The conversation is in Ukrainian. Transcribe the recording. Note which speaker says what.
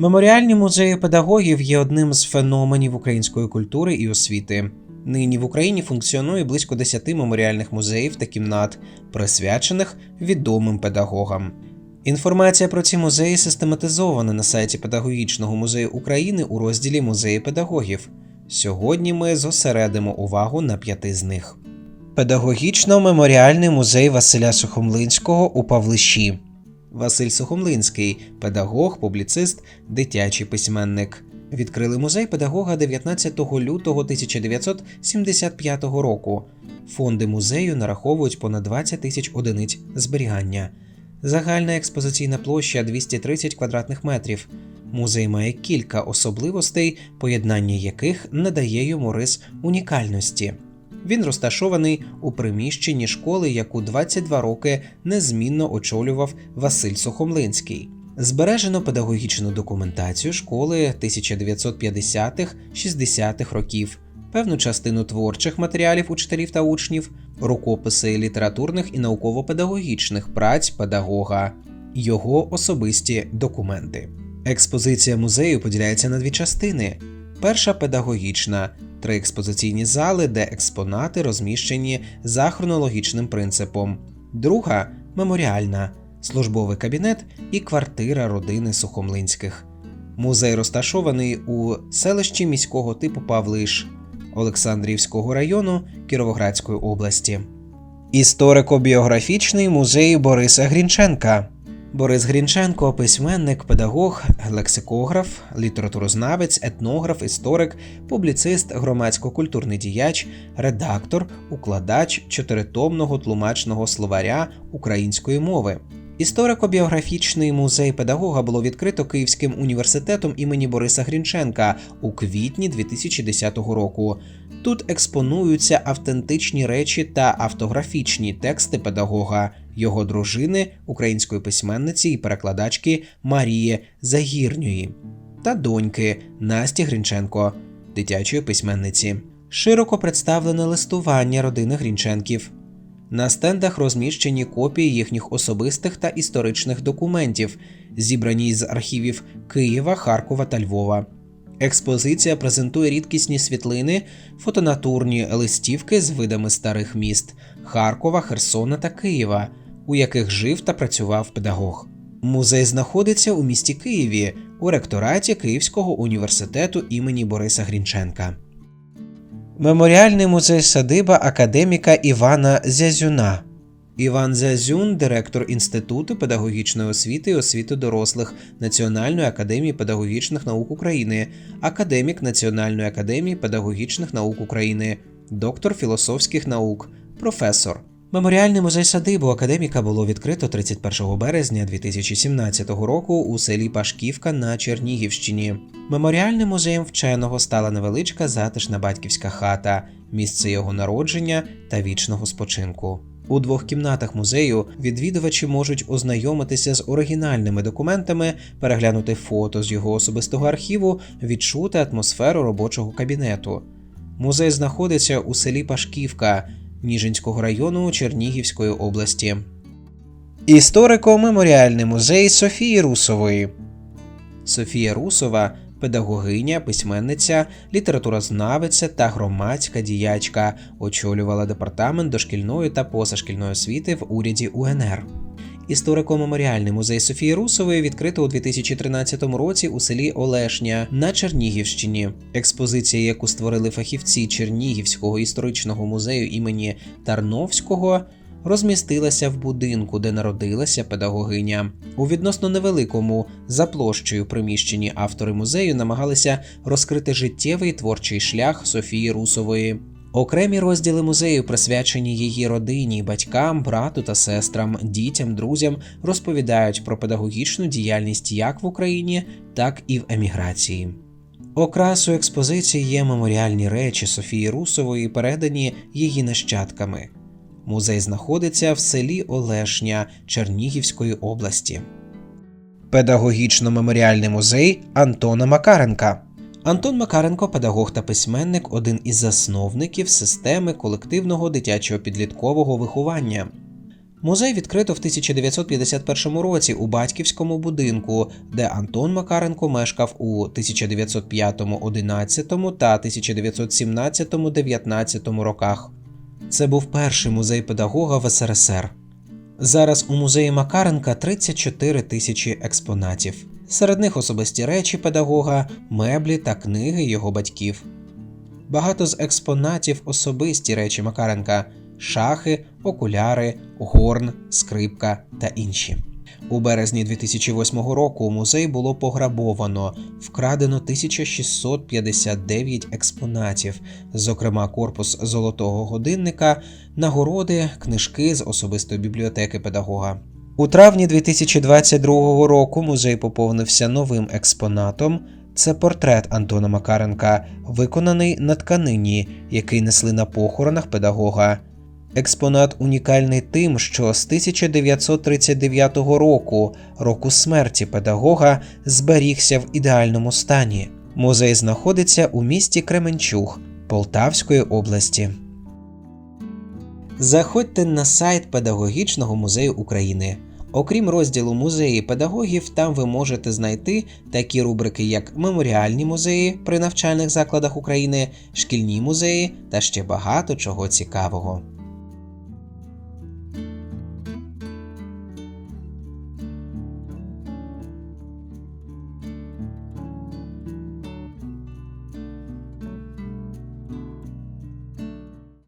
Speaker 1: Меморіальні музеї педагогів є одним з феноменів української культури і освіти. Нині в Україні функціонує близько 10 меморіальних музеїв та кімнат, присвячених відомим педагогам. Інформація про ці музеї систематизована на сайті Педагогічного музею України у розділі Музеї педагогів. Сьогодні ми зосередимо увагу на п'яти з них. Педагогічно-меморіальний музей Василя Сухомлинського у Павлищі. Василь Сухомлинський педагог, публіцист, дитячий письменник. Відкрили музей педагога 19 лютого 1975 року. Фонди музею нараховують понад 20 тисяч одиниць зберігання. Загальна експозиційна площа 230 квадратних метрів. Музей має кілька особливостей, поєднання яких надає йому рис унікальності. Він розташований у приміщенні школи, яку 22 роки незмінно очолював Василь Сухомлинський. Збережено педагогічну документацію школи 1950-60-х років, певну частину творчих матеріалів учителів та учнів, рукописи літературних і науково-педагогічних праць педагога, його особисті документи. Експозиція музею поділяється на дві частини. Перша педагогічна, три експозиційні зали, де експонати розміщені за хронологічним принципом. Друга меморіальна, службовий кабінет і квартира родини Сухомлинських. Музей розташований у селищі міського типу Павлиш Олександрівського району Кіровоградської області. Історико-біографічний музей Бориса Грінченка. Борис Грінченко письменник, педагог, лексикограф, літературознавець, етнограф, історик, публіцист, громадсько-культурний діяч, редактор, укладач чотиритомного тлумачного словаря української мови. Історико-біографічний музей педагога було відкрито Київським університетом імені Бориса Грінченка у квітні 2010 року. Тут експонуються автентичні речі та автографічні тексти педагога, його дружини, української письменниці і перекладачки Марії Загірньої та доньки Насті Грінченко, дитячої письменниці. Широко представлене листування родини Грінченків. На стендах розміщені копії їхніх особистих та історичних документів, зібрані з архівів Києва, Харкова та Львова. Експозиція презентує рідкісні світлини, фотонатурні листівки з видами старих міст Харкова, Херсона та Києва, у яких жив та працював педагог. Музей знаходиться у місті Києві у ректораті Київського університету імені Бориса Грінченка. Меморіальний музей садиба академіка Івана Зязюна. Іван Зязюн, директор Інституту педагогічної освіти і освіти дорослих Національної академії педагогічних наук України, академік Національної академії педагогічних наук України, доктор філософських наук, професор. Меморіальний музей садибу академіка було відкрито 31 березня 2017 року у селі Пашківка на Чернігівщині. Меморіальним музеєм вченого стала невеличка затишна батьківська хата, місце його народження та вічного спочинку. У двох кімнатах музею відвідувачі можуть ознайомитися з оригінальними документами, переглянути фото з його особистого архіву, відчути атмосферу робочого кабінету. Музей знаходиться у селі Пашківка Ніжинського району Чернігівської області. Історико-меморіальний музей Софії Русової. Софія Русова педагогиня, письменниця, літературознавиця та громадська діячка, очолювала департамент дошкільної та позашкільної освіти в уряді УНР. Історико-меморіальний музей Софії Русової відкрито у 2013 році у селі Олешня на Чернігівщині. Експозиція, яку створили фахівці Чернігівського історичного музею імені Тарновського, розмістилася в будинку, де народилася педагогиня. У відносно невеликому за площею приміщенні автори музею намагалися розкрити життєвий творчий шлях Софії Русової. Окремі розділи музею присвячені її родині, батькам, брату та сестрам, дітям, друзям, розповідають про педагогічну діяльність як в Україні, так і в еміграції. Окрасою експозиції є меморіальні речі Софії Русової, передані її нащадками. Музей знаходиться в селі Олешня Чернігівської області. Педагогічно-меморіальний музей Антона Макаренка. Антон Макаренко, педагог та письменник, один із засновників системи колективного дитячого підліткового виховання. Музей відкрито в 1951 році у батьківському будинку, де Антон Макаренко мешкав у 1905-11 та 1917-19 роках. Це був перший музей педагога в СРСР. Зараз у музеї Макаренка 34 тисячі експонатів. Серед них особисті речі педагога, меблі та книги його батьків. Багато з експонатів особисті речі Макаренка шахи, окуляри, горн, скрипка та інші. У березні 2008 року музей було пограбовано, вкрадено 1659 експонатів, зокрема корпус золотого годинника, нагороди, книжки з особистої бібліотеки педагога. У травні 2022 року музей поповнився новим експонатом. Це портрет Антона Макаренка, виконаний на тканині, який несли на похоронах педагога. Експонат унікальний тим, що з 1939 року, року смерті педагога, зберігся в ідеальному стані. Музей знаходиться у місті Кременчуг Полтавської області. Заходьте на сайт Педагогічного музею України. Окрім розділу музеї педагогів, там ви можете знайти такі рубрики, як меморіальні музеї при навчальних закладах України, шкільні музеї та ще багато чого цікавого.